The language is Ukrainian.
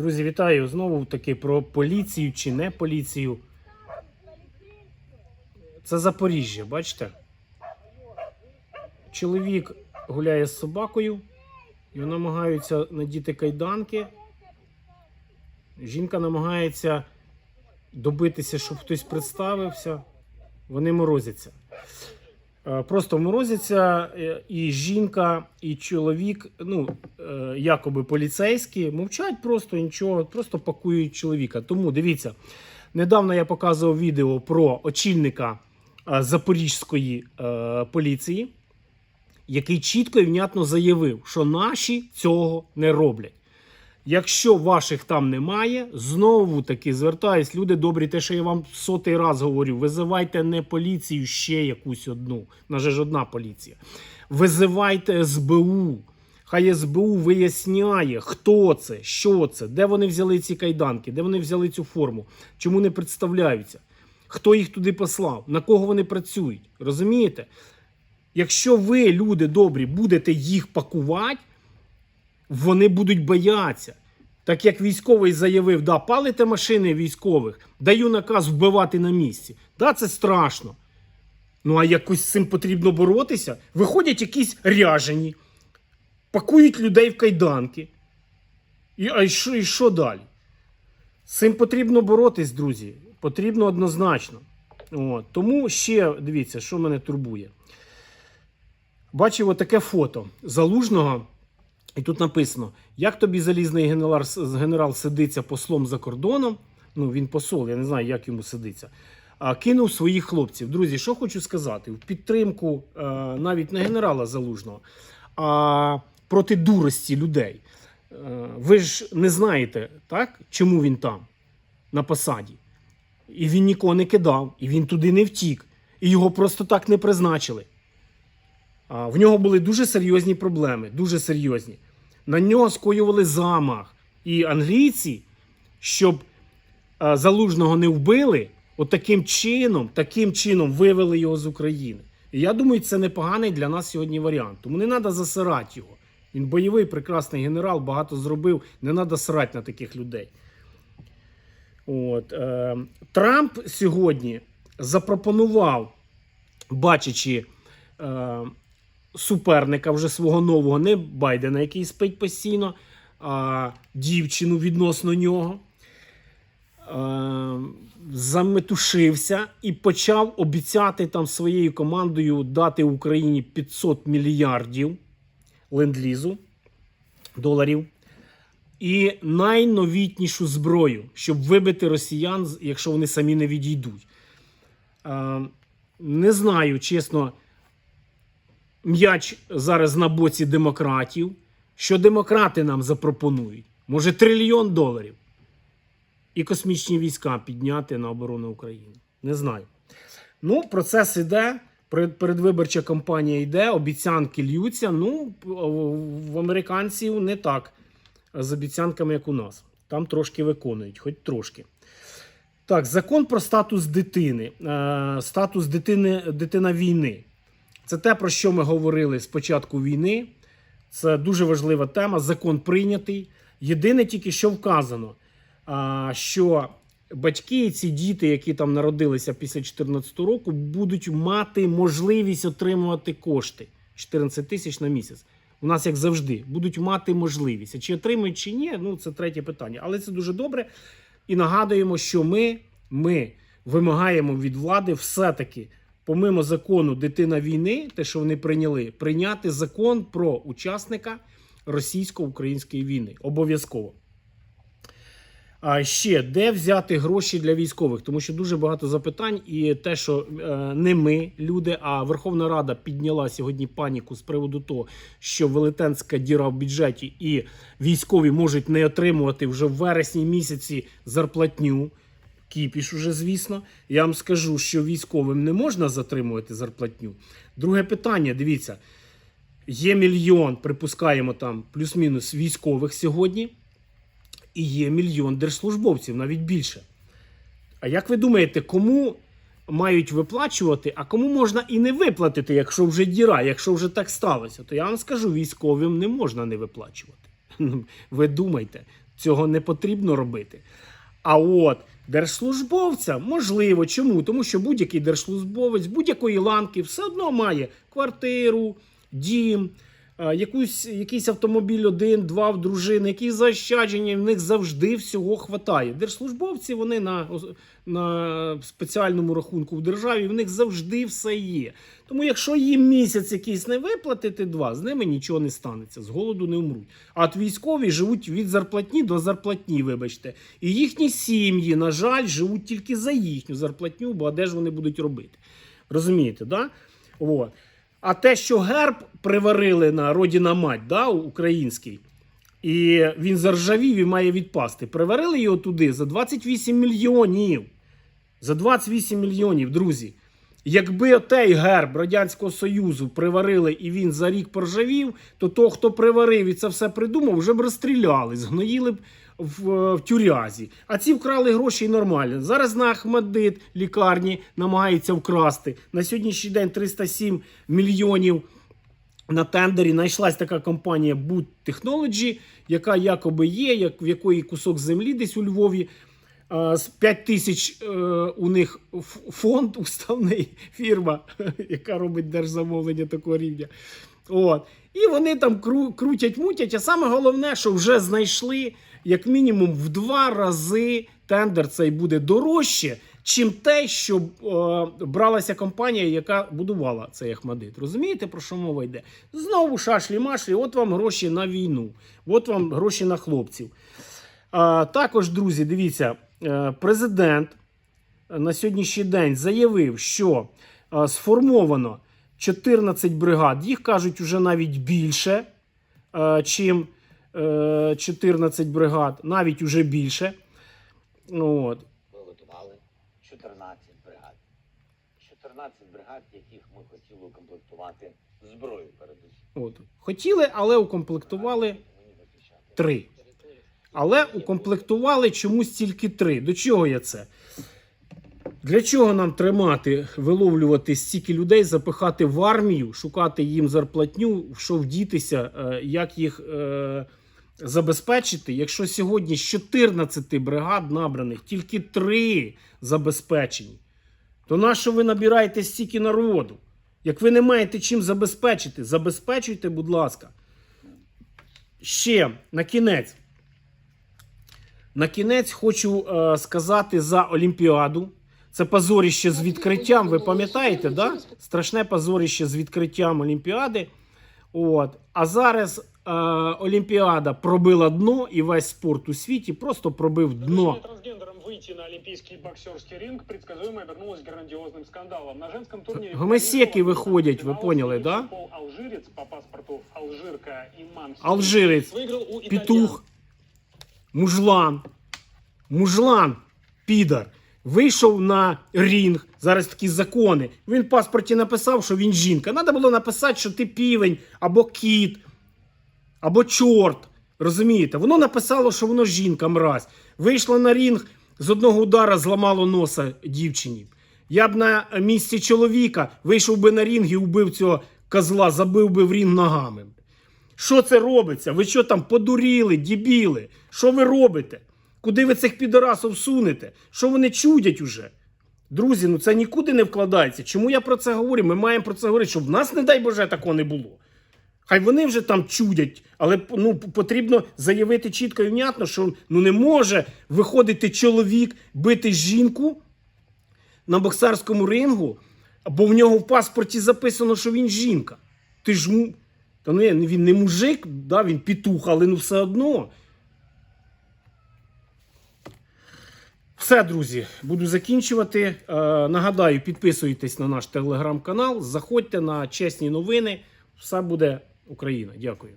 Друзі, вітаю знову таки про поліцію чи не поліцію. Це Запоріжжя, бачите? Чоловік гуляє з собакою і намагаються надіти кайданки. Жінка намагається добитися, щоб хтось представився. Вони морозяться. Е, Просто морозяться, е, і жінка, і чоловік, ну, е, якоби поліцейські, мовчать просто нічого, просто пакують чоловіка. Тому дивіться, недавно я показував відео про очільника Запорізької поліції, який чітко і внятно заявив, що наші цього не роблять. Якщо ваших там немає, знову таки звертаюсь, люди добрі, те, що я вам сотий раз говорю, визивайте не поліцію, ще якусь одну. На же ж одна поліція. Визивайте СБУ. Хай СБУ виясняє, хто це, що це, де вони взяли ці кайданки, де вони взяли цю форму, чому не представляються, хто їх туди послав, на кого вони працюють. Розумієте? Якщо ви, люди добрі, будете їх пакувати, вони будуть боятися. Так як військовий заявив, да, палите машини військових, даю наказ вбивати на місці. Да, це страшно. Ну, а якось з цим потрібно боротися. Виходять якісь ряжені, пакують людей в кайданки. І, а що, і що далі? З цим потрібно боротись, друзі. Потрібно однозначно. От. Тому ще дивіться, що мене турбує. Бачив отаке фото залужного. І тут написано: як тобі залізний генерал, генерал сидиться послом за кордоном. Ну, він посол, я не знаю, як йому сидиться. А кинув своїх хлопців. Друзі, що хочу сказати? В підтримку е, навіть не генерала залужного, а проти дурості людей. Е, ви ж не знаєте, так, чому він там, на посаді. І він нікого не кидав, і він туди не втік. І його просто так не призначили. В нього були дуже серйозні проблеми, дуже серйозні. На нього скоювали замах. І англійці, щоб залужного не вбили, от таким чином, таким чином вивели його з України. І я думаю, це непоганий для нас сьогодні варіант. Тому не треба засирати його. Він бойовий, прекрасний генерал, багато зробив. Не треба сирати на таких людей. От, е, Трамп сьогодні запропонував, бачачи. Е, суперника вже свого нового, не Байдена, який спить постійно, а дівчину відносно нього. Заметушився і почав обіцяти там своєю командою дати Україні 500 мільярдів ленд-лізу доларів. І найновітнішу зброю, щоб вибити росіян, якщо вони самі не відійдуть. Не знаю, чесно, м'яч зараз на боці демократів. Що демократи нам запропонують? Може, трильйон доларів і космічні війська підняти на оборону України. Не знаю. Ну, процес іде. Передвиборча кампанія йде, обіцянки льються. Ну, в американців не так з обіцянками, як у нас. Там трошки виконують, хоч трошки. Так, закон про статус дитини. Е, статус дитини, дитина війни. Це те, про що ми говорили з початку війни. Це дуже важлива тема. Закон прийнятий. Єдине тільки що вказано, що батьки і ці діти, які там народилися після 2014 року, будуть мати можливість отримувати кошти 14 тисяч на місяць. У нас, як завжди, будуть мати можливість. А чи отримають, чи ні, ну це третє питання. Але це дуже добре. І нагадуємо, що ми, ми вимагаємо від влади все-таки помимо закону дитина війни, те, що вони прийняли, прийняти закон про учасника російсько-української війни. Обов'язково. А ще де взяти гроші для військових? Тому що дуже багато запитань, і те, що е, не ми, люди, а Верховна Рада підняла сьогодні паніку з приводу того, що велетенська діра в бюджеті і військові можуть не отримувати вже в вересні місяці зарплатню. Кіпіш уже, звісно. Я вам скажу, що військовим не можна затримувати зарплатню. Друге питання: дивіться, є мільйон, припускаємо там плюс-мінус військових сьогодні, і є мільйон держслужбовців, навіть більше. А як ви думаєте, кому мають виплачувати, а кому можна і не виплатити, якщо вже діра, якщо вже так сталося? То я вам скажу, військовим не можна не виплачувати. Ви думайте, цього не потрібно робити. А от держслужбовця можливо. Чому? Тому що будь-який держслужбовець будь-якої ланки все одно має квартиру, дім, якусь, якийсь автомобіль один, два в дружини, якісь заощадження, в них завжди всього хватає. Держслужбовці вони на, на спеціальному рахунку в державі, в них завжди все є. Тому якщо їм місяць якийсь не виплатити два, з ними нічого не станеться, з голоду не вмруть. А от військові живуть від зарплатні до зарплатні, вибачте. І їхні сім'ї, на жаль, живуть тільки за їхню зарплатню, бо а де ж вони будуть робити? Розумієте, да? От. А те, що герб приварили на родіна мать, да, український, і він заржавів і має відпасти. Приварили його туди за 28 мільйонів. За 28 мільйонів, друзі. Якби отей герб Радянського Союзу приварили і він за рік поржавів, то того, хто приварив і це все придумав, вже б розстріляли, згноїли б в, в тюрязі. А ці вкрали гроші і нормально. Зараз на Ахмадит лікарні намагаються вкрасти. На сьогоднішній день 307 мільйонів на тендері знайшлась така компанія Boot Technology, яка якоби є, як в якої кусок землі десь у Львові. 5 тисяч е, у них фонд уставний фірма, яка робить держзамовлення такого рівня. От. І вони там кру- крутять, мутять. А саме головне, що вже знайшли як мінімум в два рази тендер цей буде дорожче, чим те, що е, бралася компанія, яка будувала цей Ахмадит. Розумієте, про що мова йде? Знову шашлі-машлі, от вам гроші на війну, от вам гроші на хлопців. А, також, друзі, дивіться, е, президент на сьогоднішній день заявив, що е, сформовано 14 бригад. Їх кажуть вже навіть більше, е, чим 14 бригад, навіть уже більше. Ну, От. Ми готували 14 бригад. 14 бригад, яких ми хотіли укомплектувати зброєю передусім. От. Хотіли, але укомплектували Мені захищати. три. Але укомплектували чомусь тільки три. До чого я це? Для чого нам тримати, виловлювати стільки людей, запихати в армію, шукати їм зарплатню, що вдітися, е, як їх е, забезпечити, якщо сьогодні з 14 бригад набраних тільки 3 забезпечені, то на що ви набираєте стільки народу? Як ви не маєте чим забезпечити, забезпечуйте, будь ласка. Ще на кінець. На кінець хочу е, сказати за Олімпіаду. Це позоріще з відкриттям. Ви пам'ятаєте, да? Страшне позоріще з відкриттям Олімпіади. От. А зараз е, Олімпіада пробила дно, і весь спорт у світі просто пробив дно. Решение трансгендерам выйти на олимпийский боксерский ринг предсказуемо обернулось грандиозным скандалом. На женском турнире... Гомосеки выходят, вы поняли, да? Алжирец по паспорту Алжирка Иман Алжирець, выиграл у петух, мужлан, мужлан, підар. Вийшов на рінг, зараз такі закони. Він в паспорті написав, що він жінка. Треба було написати, що ти півень, або кіт, або чорт. Розумієте? Воно написало, що воно жінка, мразь. Вийшло на рінг, з одного удара зламало носа дівчині. Я б на місці чоловіка вийшов би на рінг і вбив цього козла, забив би в рінг ногами. Що це робиться? Ви що там подуріли, дібіли? Що ви робите? Куди ви цих підорасів сунете? Що вони чудять уже? Друзі, ну це нікуди не вкладається. Чому я про це говорю? Ми маємо про це говорити, щоб в нас, не дай Боже, такого не було. Хай вони вже там чудять, але ну, потрібно заявити чітко і внятно, що ну, не може виходити чоловік бити жінку на боксарському рингу, бо в нього в паспорті записано, що він жінка. Ти ж та ну, він не мужик, да, він петух, але ну все одно. Все, друзі, буду закінчувати. Е, нагадаю, підписуйтесь на наш телеграм-канал, заходьте на чесні новини. Все буде Україна. Дякую.